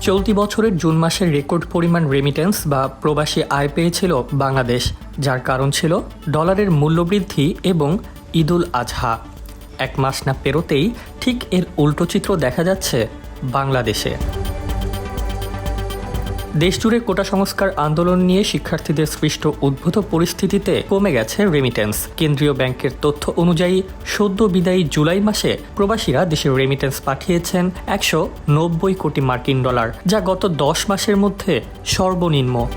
চলতি বছরের জুন মাসের রেকর্ড পরিমাণ রেমিটেন্স বা প্রবাসী আয় পেয়েছিল বাংলাদেশ, যার কারণ ছিল ডলারের মূল্যবৃদ্ধি এবং ঈদুল আজহা। এক মাস না পেরোতেই ঠিক এর উল্টো চিত্র দেখা যাচ্ছে বাংলাদেশে। দেশজুড়ে কোটা সংস্কার আন্দোলন নিয়ে শিক্ষার্থীদের সৃষ্ট উদ্ভূত পরিস্থিতিতে কমে গেছে রেমিটেন্স কেন্দ্রীয় ব্যাংকের তথ্য অনুযায়ী, সদ্য বিদায়ী জুলাই মাসে প্রবাসীরা দেশে রেমিটেন্স পাঠিয়েছেন একশো নব্বই কোটি মার্কিন ডলার, যা গত দশ মাসের মধ্যে সর্বনিম্ন।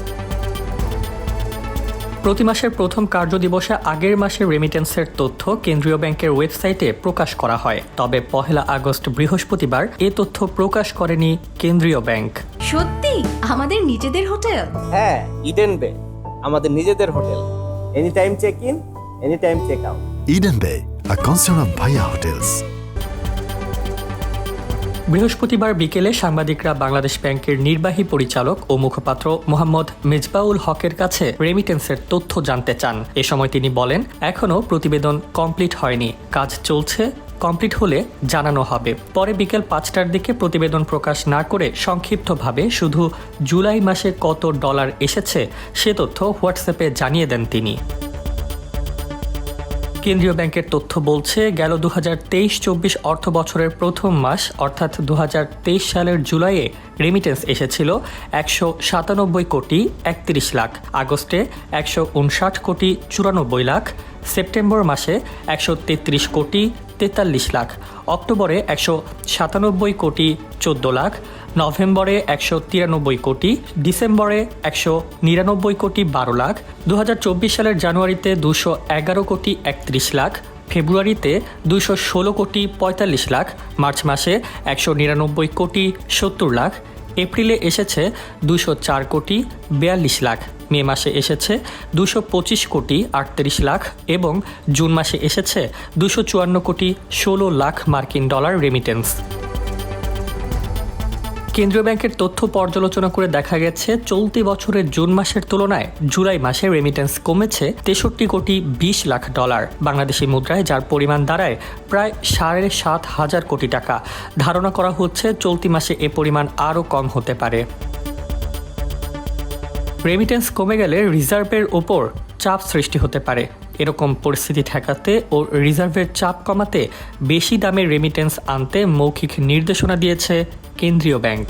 প্রতি মাসের প্রথম কার্যদিবসে আগের মাসের রেমিটেন্সের তথ্য কেন্দ্রীয় ব্যাংকের ওয়েবসাইটে প্রকাশ করা হয়। তবে পহেলা আগস্ট বৃহস্পতিবার এ তথ্য প্রকাশ করেনি কেন্দ্রীয় ব্যাংক। সত্যি? আমাদের নিজেদের হোটেল? হ্যাঁ ইডেন বে। আমাদের নিজেদের hotel. Any time check in any time check out Eden Bay, a concern of Bhaya Hotels. বৃহস্পতিবার বিকেলে সাংবাদিকরা বাংলাদেশ ব্যাংকের নির্বাহী পরিচালক ও মুখপাত্র মোহাম্মদ মেজবাউল হকের কাছে রেমিটেন্সের তথ্য জানতে চান। এ সময় তিনি বলেন এখনও প্রতিবেদন কমপ্লিট হয়নি। কাজ চলছে কমপ্লিট হলে জানানো হবে। পরে বিকেল পাঁচটার দিকে প্রতিবেদন প্রকাশ না করে সংক্ষিপ্তভাবে শুধু জুলাই মাসে কত ডলার এসেছে সে তথ্য হোয়াটসঅ্যাপে জানিয়ে দেন তিনি। কেন্দ্রীয় ব্যাংকের তথ্য বলছে, গেল দু হাজার তেইশ চব্বিশ অর্থ বছরের প্রথম মাস, অর্থাৎ দু হাজার তেইশ সালের জুলাইয়ে রেমিটেন্স এসেছিল একশো সাতানব্বই কোটি একত্রিশ লাখ, আগস্টে একশো উনষাট কোটি চুরানব্বই লাখ, সেপ্টেম্বর মাসে একশো তেত্রিশ কোটি তেতাল্লিশ লাখ, অক্টোবরে একশো সাতানব্বই কোটি চোদ্দ লাখ, নভেম্বরে একশো তিরানব্বই কোটি, ডিসেম্বরে একশো নিরানব্বই কোটি বারো লাখ দু হাজার চব্বিশ সালের জানুয়ারিতে দুশো এগারো কোটি একত্রিশ লাখ, ফেব্রুয়ারিতে দুশো ষোলো কোটি পঁয়তাল্লিশ লাখ, মার্চ মাসে একশো নিরানব্বই কোটি সত্তর লাখ এপ্রিলে এসেছে দুশো চার কোটি বিয়াল্লিশ লাখ, মে মাসে এসেছে দুশো পঁচিশ কোটি আটত্রিশ লাখ এবং জুন মাসে এসেছে দুশো চুয়ান্ন কোটি ষোলো লাখ মার্কিন ডলার রেমিটেন্স কেন্দ্রীয় ব্যাংকের তথ্য পর্যালোচনা করে দেখা গেছে, চলতি বছরের জুন মাসের তুলনায় জুলাই মাসে রেমিটেন্স কমেছে তেষট্টি কোটি বিশ লাখ ডলার। বাংলাদেশি মুদ্রায় যার পরিমাণ দাঁড়ায় প্রায় সাড়ে সাত হাজার কোটি টাকা। ধারণা করা হচ্ছে চলতি মাসে এ পরিমাণ আরও কম হতে পারে। রেমিটেন্স কমে গেলে রিজার্ভের ওপর চাপ সৃষ্টি হতে পারে। এরকম পরিস্থিতি ঠেকাতে ও রিজার্ভের চাপ কমাতে বেশি দামে রেমিটেন্স আনতে মৌখিক নির্দেশনা দিয়েছে কেন্দ্রীয় ব্যাংক।